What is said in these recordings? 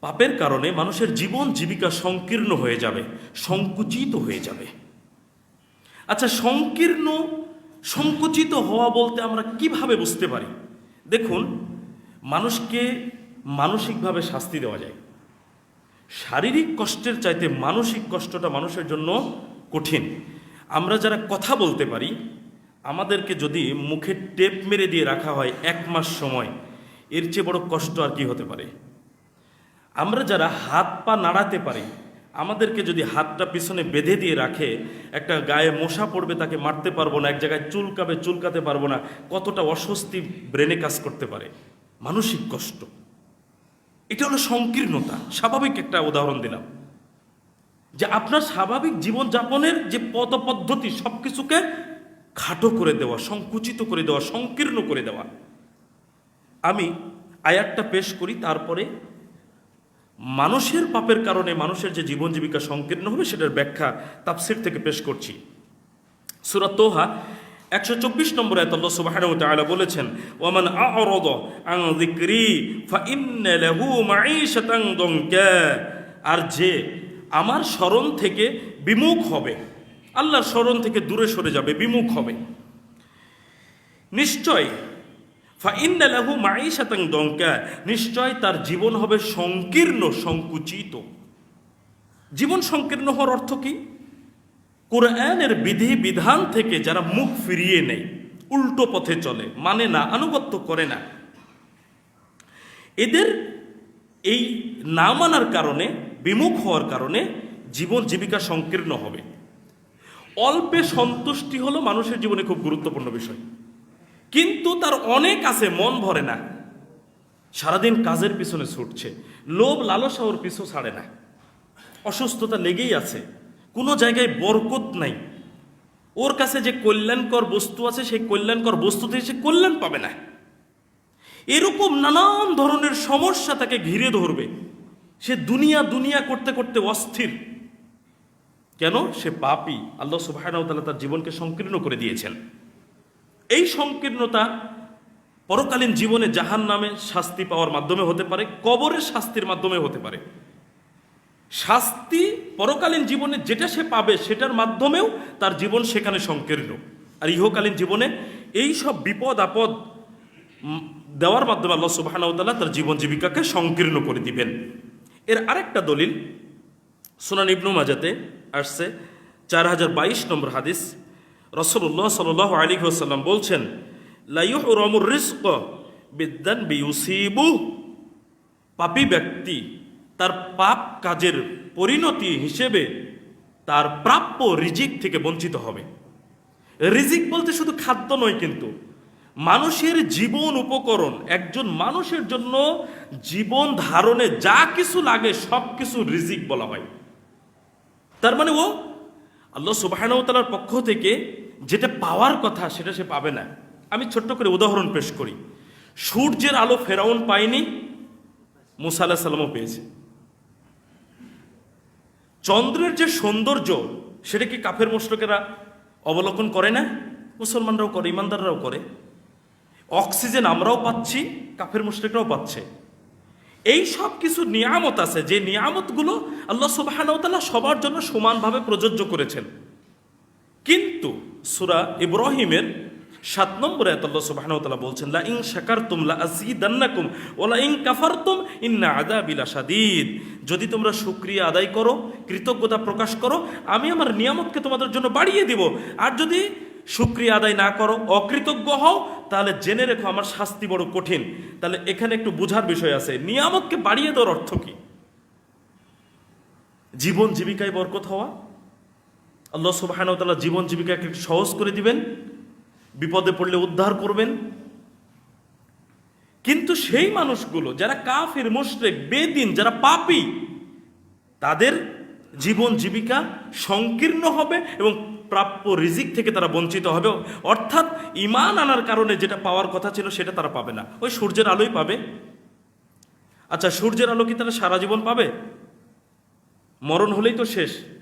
পাপের কারণে মানুষের জীবন জীবিকা সংকীর্ণ হয়ে যাবে, সংকুচিত হয়ে যাবে। আচ্ছা সংকীর্ণ, সংকুচিত হওয়া বলতে আমরা কীভাবে বুঝতে পারি? দেখুন, মানুষকে মানসিকভাবে শাস্তি দেওয়া যায়। শারীরিক কষ্টের চাইতে মানসিক কষ্টটা মানুষের জন্য কঠিন। আমরা যারা কথা বলতে পারি, আমাদেরকে যদি মুখে টেপ মেরে দিয়ে রাখা হয় এক মাস সময়, এর চেয়ে বড় কষ্ট আর কি হতে পারে? আমরা যারা হাত পা নাড়াতে পারি, আমাদেরকে যদি হাতটা পিছনে বেঁধে দিয়ে রাখে, একটা গায়ে মশা পড়বে তাকে মারতে পারব না, এক জায়গায় চুলকাবে, চুলকাতে পারব না, কতটা অস্বস্তি ব্রেনে কাজ করতে পারে। মানসিক কষ্ট। এটা হলো সংকীর্ণতা। স্বাভাবিক একটা উদাহরণ দিলাম। যে আপনার স্বাভাবিক জীবনযাপনের যে পদ পদ্ধতি সব কিছুকে খাটো করে দেওয়া, সংকুচিত করে দেওয়া, সংকীর্ণ করে দেওয়া। আমি আয়াতটা পেশ করি, তারপরে মানুষের পাপের কারণে মানুষের যে জীবন জীবিকা সংকীর্ণ হবে সেটার ব্যাখ্যা তাফসির থেকে পেশ করছি। সুরাত তোহা, একশো চব্বিশ নম্বর আল্লাহ সুবহানাহু ওয়া তাআলা বলেছেন, ওয়ামান আ'রাদা আন যিকরি ফাইন্না লাহু মাঈশাতান দনকা আর যে আমার স্মরণ থেকে বিমুখ হবে, আল্লাহর স্মরণ থেকে দূরে সরে যাবে, বিমুখ হবে। নিশ্চয় ফাইন্না লাহু মাঈশাতান দনকা, নিশ্চয় তার জীবন হবে সংকীর্ণ, সংকুচিত। জীবন সংকীর্ণ হওয়ার অর্থ কি? কোরআনের বিধি, বিধান থেকে যারা মুখ ফিরিয়ে নেয়, উল্টো পথে চলে মানে না, আনুগত্য করে না। এদের এই না মানার কারণে, বিমুখ হওয়ার কারণে জীবন জীবিকা সংকীর্ণ হবে। অল্পে সন্তুষ্টি হলো মানুষের জীবনে খুব গুরুত্বপূর্ণ বিষয়। কিন্তু তার অনেক আছে, মন ভরে না। সারাদিন কাজের পিছনে ছুটছে, লোভ লালসা ওর পিছু ছাড়ে না। অসুস্থতা লেগেই আছে, কোনো জায়গায় বরকত নাই। ওর কাছে যে কল্যাণকর বস্তু আছে, সেই কল্যাণকর বস্তু থেকে সে কল্যাণ পাবে না। এরকম নানান ধরনের সমস্যা তাকে ঘিরে ধরবে। সে দুনিয়া দুনিয়া করতে করতে অস্থির। কেন? সে পাপি আল্লাহ তাআলা তার জীবনকে সংকীর্ণ করে দিয়েছেন। এই সংকীর্ণতা পরকালীন জীবনে জাহান নামে শাস্তি পাওয়ার মাধ্যমে হতে পারে, কবরের শাস্তির মাধ্যমে হতে পারে। শাস্তি পরকালীন জীবনে যেটা সে পাবে সেটার মাধ্যমেও তার জীবন সেখানে সংকীর্ণ। আর ইহকালীন জীবনে এই সব বিপদ, আপদ দেওয়ার মাধ্যমে আল্লাহ সুবাহানাউতাল্লাহ তার জীবন জীবিকাকে সংকীর্ণ করে দিবেন। এর আরেকটা দলিল সুনান ইবনু মাজাতে আসছে, চার হাজার বাইশ নম্বর হাদিস। রসল্লাহ সাল আলী সাল্লাম বলছেন রিস্ক পাপী ব্যক্তি তার পাপ কাজের পরিণতি হিসেবে তার প্রাপ্য রিজিক থেকে বঞ্চিত হবে। রিজিক বলতে শুধু খাদ্য নয় কিন্তু, মানুষের জীবন উপকরণ, একজন মানুষের জন্য জীবন ধারণে যা কিছু লাগে সব কিছু রিজিক বলা হয়। তার মানে ও, আল্লাহ সুবাহানতালার পক্ষ থেকে যেটা পাওয়ার কথা সেটা সে পাবে না। আমি ছোট্ট করে উদাহরণ পেশ করি। সূর্যের আলো ফেরাউন পায়নি, মুসা আল্লাহ সাল্লামও পেয়েছে। চন্দ্রের যে সৌন্দর্য, সেটা কি কাফের মুশরকেরা অবলোকন করে না? মুসলমানরাও করে, ইমানদাররাও করে। অক্সিজেন আমরাও পাচ্ছি, কাফের মুশরিকরাও পাচ্ছে। এই সব কিছু নিয়ামত আছে, যে নিয়ামতগুলো আল্লাহ সবার জন্য সমানভাবে প্রযোজ্য করেছেন। কিন্তু সুরা ইব্রাহিমের সাত নম্বরে আল্লাহ সুবাহানতাল্লাহ বলছেন লা ইং শাকার তুমলা আজিদান্নাকুম ওলা ইং কাফারতুম ইন্না আদাবিলা সাদিদ যদি তোমরা শুক্রিয়া আদায় করো, কৃতজ্ঞতা প্রকাশ করো, আমি আমার নিয়ামতকে তোমাদের জন্য বাড়িয়ে দিব। আর যদি শুক্রিয়া আদায় না করো, অকৃতজ্ঞ হও, তাহলে জেনে রেখো আমার শাস্তি বড় কঠিন। তাহলে এখানে একটু বোঝার বিষয় আছে, নিয়ামতকে বাড়িয়ে দেওয়ার অর্থ কি? জীবন জীবিকায় বরকত হওয়া আল্লাহ সুবাহানতাল্লাহ জীবন জীবিকাকে সহজ করে দিবেন, বিপদে পড়লে উদ্ধার করবেন। কিন্তু সেই মানুষগুলো, যারা কাফির, মুশরেক, বেদিন, যারা পাপি, তাদের জীবন জীবিকা সংকীর্ণ হবে এবং প্রাপ্য রিজিক থেকে তারা বঞ্চিত হবে। অর্থাৎ ইমান আনার কারণে যেটা পাওয়ার কথা ছিল সেটা তারা পাবে না। ওই সূর্যের আলোই পাবে। আচ্ছা সূর্যের আলো কি তারা সারা জীবন পাবে? মরণ হলেই তো শেষ।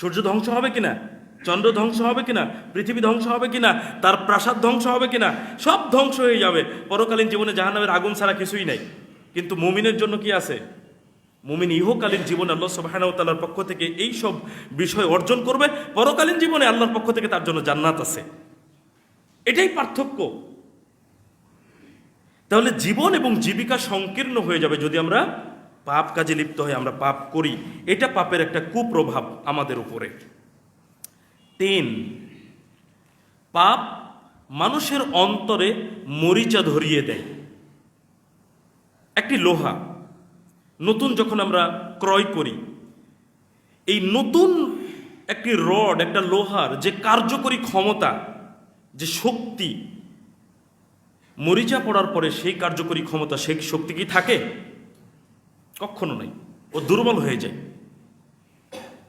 সূর্য ধ্বংস হবে কিনা? চন্দ্র ধ্বংস হবে কিনা? পৃথিবী ধ্বংস হবে কিনা? তার প্রাসাদ ধ্বংস হবে কিনা? সব ধ্বংস হয়ে যাবে। পরকালীন জীবনে জাহান্নামের আগুন ছাড়া কিছুই নাই। কিন্তু মুমিনের জন্য কি আছে? মুমিন ইহকালীন জীবনে আল্লাহ সুবাহানাউ তাল্লার পক্ষ থেকে এই সব বিষয় অর্জন করবে। পরকালীন জীবনে আল্লাহর পক্ষ থেকে তার জন্য জান্নাত আছে। এটাই পার্থক্য। তাহলে জীবন এবং জীবিকা সংকীর্ণ হয়ে যাবে যদি আমরা পাপ কাজে লিপ্ত হয়ে আমরা পাপ করি, এটা পাপের একটা কুপ্রভাব আমাদের উপরে। তিন, পাপ মানুষের অন্তরে মরিচা ধরিয়ে দেয়। একটি লোহা, নতুন যখন আমরা ক্রয় করি, এই নতুন একটি রড, একটা লোহার যে কার্যকরী ক্ষমতা, যে শক্তি, মরিচা পড়ার পরে সেই কার্যকরী ক্ষমতা, সেই শক্তি কি থাকে? কখনো নাই। ও দুর্বল হয়ে যায়।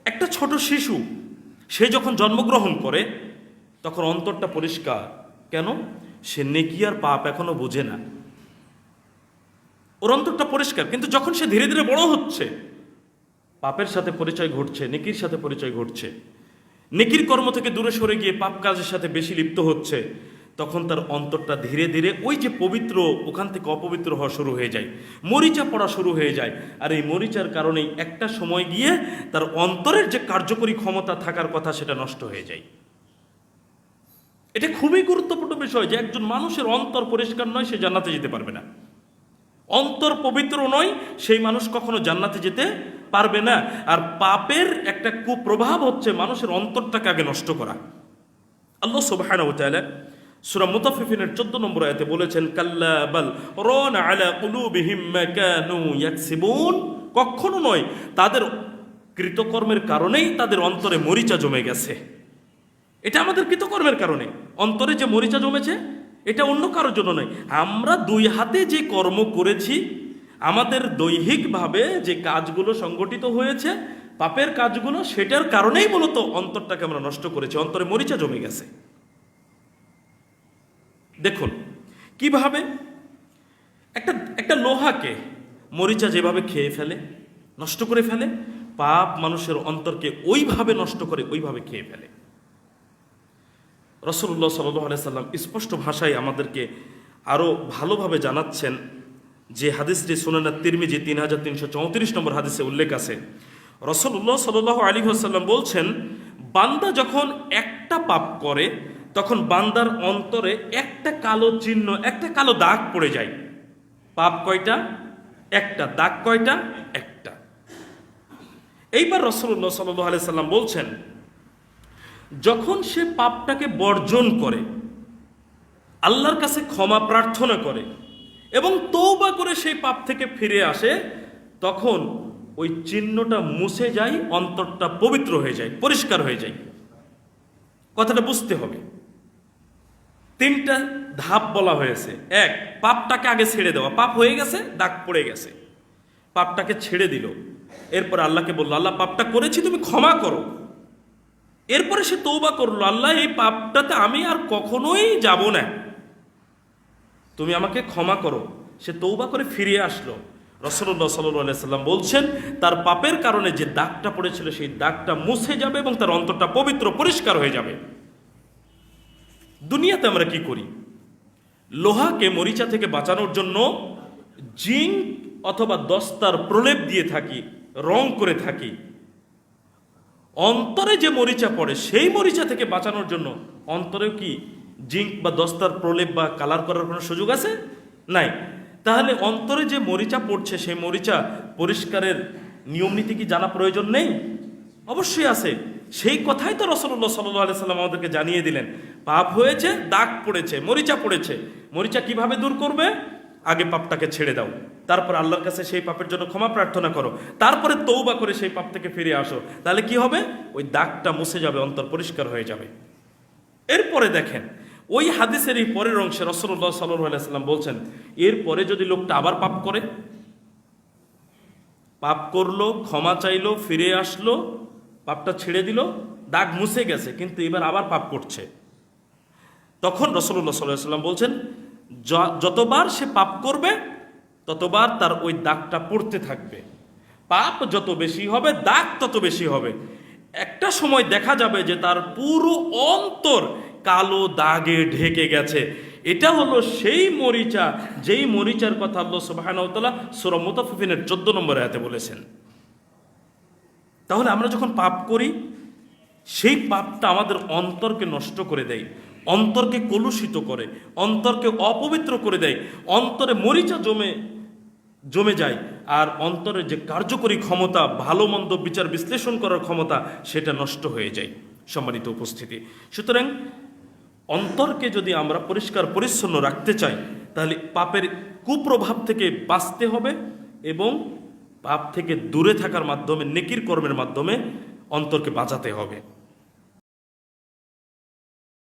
একটা ছোট শিশু, সে যখন জন্মগ্রহণ করে, তখন অন্তরটা পরিষ্কার। কেন? সে নেকি আর পাপ এখনও বোঝে না। ওর অন্তরটা পরিষ্কার, কিন্তু যখন সে ধীরে ধীরে বড় হচ্ছে, পাপের সাথে পরিচয় ঘটছে, নেকির সাথে পরিচয় ঘটছে। নেকির কর্ম থেকে দূরে সরে গিয়ে পাপ কাজের সাথে বেশি লিপ্ত হচ্ছে। তখন তার অন্তরটা ধীরে ধীরে ওই যে পবিত্র, ওখান থেকে অপবিত্র হওয়া শুরু হয়ে যায়। মরিচা পড়া শুরু হয়ে যায়। আর এই মরিচার কারণেই একটা সময় গিয়ে তার অন্তরের যে কার্যকরী ক্ষমতা থাকার কথা সেটা নষ্ট হয়ে যায়। এটা খুবই গুরুত্বপূর্ণ বিষয় যে একজন মানুষের অন্তর পরিষ্কার নয়, সে জান্নাতে যেতে পারবে না। অন্তর পবিত্র নয়, সেই মানুষ কখনো জান্নাতে যেতে পারবে না। আর পাপের একটা কুপ্রভাব হচ্ছে মানুষের অন্তরটাকে আগে নষ্ট করা। আল্লাহ তাআলা সূরা মুতাফফিফিনের 14 নম্বর আয়াতে বলেছেন, কাল্লা বাল রান আলা কুলুবিহিম মা কানু ইয়াকসিবুন। কখনো নয়, তাদের কৃতকর্মের কারণেই তাদের অন্তরে মরিচা জমে গেছে। এটা আমাদের কৃতকর্মের কারণে। অন্তরে যে মরিচা জমেছে, এটা অন্য কারোর জন্য নয়। আমরা দুই হাতে যে কর্ম করেছি, আমাদের দৈহিকভাবে যে কাজগুলো সংগঠিত হয়েছে, পাপের কাজগুলো, সেটার কারণেই মূলত অন্তরটাকে আমরা নষ্ট করেছি, অন্তরে মরিচা জমে গেছে। দেখুন, কীভাবে একটা একটা লোহাকে মরিচা যেভাবে খেয়ে ফেলে, নষ্ট করে ফেলে, পাপ মানুষের অন্তরকে ওইভাবে নষ্ট করে ওইভাবে খেয়ে ফেলে। রসুল্লাহ সাল্লাহ সাল্লাম স্পষ্ট ভাষায় আমাদেরকে আরও ভালোভাবে জানাচ্ছেন যে হাদিসটি সুনানা তিরমিজি তিন হাজার তিনশো চৌত্রিশ নম্বর হাদিসে উল্লেখ আছে। রসুল্লাহ সাল্লাহ আলী আসাল্লাম বলছেন, বান্দা যখন একটা পাপ করে তখন বান্দার অন্তরে একটা কালো চিহ্ন, একটা কালো দাগ পড়ে যায়। পাপ কয়টা? একটা। দাগ কয়টা? একটা। এইবার রসুল্লাহ সাল্লাহ আলি সাল্লাম বলছেন, যখন সে পাপটাকে বর্জন করে, আল্লাহর কাছে ক্ষমা প্রার্থনা করে এবং তৌবা করে সেই পাপ থেকে ফিরে আসে, তখন ওই চিহ্নটা মুছে যায়, অন্তরটা পবিত্র হয়ে যায়, পরিষ্কার হয়ে যায়। কথাটা বুঝতে হবে। তিনটা ধাপ বলা হয়েছে। এক, পাপটাকে আগে ছেড়ে দেওয়া। পাপ হয়ে গেছে, দাগ পড়ে গেছে। পাপটাকে ছেড়ে দিল। এরপর আল্লাহকে বলল, আল্লাহ, পাপটা করেছি, তুমি ক্ষমা করো। এরপরে সে তৌবা করল, আল্লাহ, এই পাপটাতে আমি আর কখনোই যাব না। তুমি আমাকে ক্ষমা করো। সে তৌবা করে ফিরে আসলো। সাল্লাহ সাল্লাম বলছেন, তার পাপের কারণে যে দাগটা পড়েছিল, সেই দাগটা মুছে যাবে এবং তার অন্তরটা পবিত্র, পরিষ্কার হয়ে যাবে। দুনিয়াতে আমরা কি করি? লোহাকে মরিচা থেকে বাঁচানোর জন্য জিঙ্ক অথবা দস্তার প্রলেপ দিয়ে থাকি, রং করে থাকি। অন্তরে যে মরিচা পড়ে, সেই মরিচা থেকে বাঁচানোর জন্য অন্তরেও কি জিঙ্ক বা দস্তার প্রলেপ বা কালার করার কোনো সুযোগ আছে? নাই। তাহলে অন্তরে যে মরিচা পড়ছে, সেই মরিচা পরিষ্কারের নিয়ম নীতি কি জানা প্রয়োজন নেই? অবশ্যই আছে। সেই কথাই তো রসল্লাহ সাল্লাহ সাল্লাম আমাদেরকে জানিয়ে দিলেন। পাপ হয়েছে, দাগ পড়েছে, মরিচা পড়েছে। মরিচা কীভাবে দূর করবে? আগে পাপটাকে ছেড়ে দাও। তারপর আল্লাহর কাছে সেই পাপের জন্য ক্ষমা প্রার্থনা করো। তারপরে তৌবা করে সেই পাপ থেকে ফিরে আসো। তাহলে কি হবে? ওই দাগটা মুছে যাবে, অন্তর পরিষ্কার হয়ে যাবে। এরপরে দেখেন, ওই হাদিসের এই পরের অংশে রসল্লাহ সাল্লাহ সাল্লাম বলছেন, এরপরে যদি লোকটা আবার পাপ করে? পাপ করল, ক্ষমা চাইলো, ফিরে আসলো পাপটা ছেড়ে দিল, দাগ মুছে গেছে, কিন্তু এবার আবার পাপ করছে। তখন সাল্লাহ সাল্লাম বলছেন যতবার সে পাপ করবে, ততবার তার ওই দাগটা পড়তে থাকবে। পাপ যত বেশি হবে, দাগ তত বেশি হবে। একটা সময় দেখা যাবে যে তার পুরো অন্তর কালো দাগে ঢেকে গেছে। এটা হলো সেই মরিচা, যেই মরিচার কথা আল্লাহ সুবাহানতালা সুরা মুতাফিনের চোদ্দ নম্বর আয়াতে বলেছেন। তাহলে আমরা যখন পাপ করি, সেই পাপটা আমাদের অন্তরকে নষ্ট করে দেয়, অন্তরকে কলুষিত করে, অন্তরকে অপবিত্র করে দেয়, অন্তরে মরিচা জমে জমে যায়, আর অন্তরের যে কার্যকরী ক্ষমতা, ভালো মন্দ বিচার বিশ্লেষণ করার ক্ষমতা, সেটা নষ্ট হয়ে যায়। সম্মানিত উপস্থিতি। সুতরাং অন্তরকে যদি আমরা পরিষ্কার, পরিচ্ছন্ন রাখতে চাই, তাহলে পাপের কুপ্রভাব থেকে বাঁচতে হবে এবং পাপ থেকে দূরে থাকার মাধ্যমে নেকির কর্মের মাধ্যমে অন্তরকে বাঁচাতে হবে।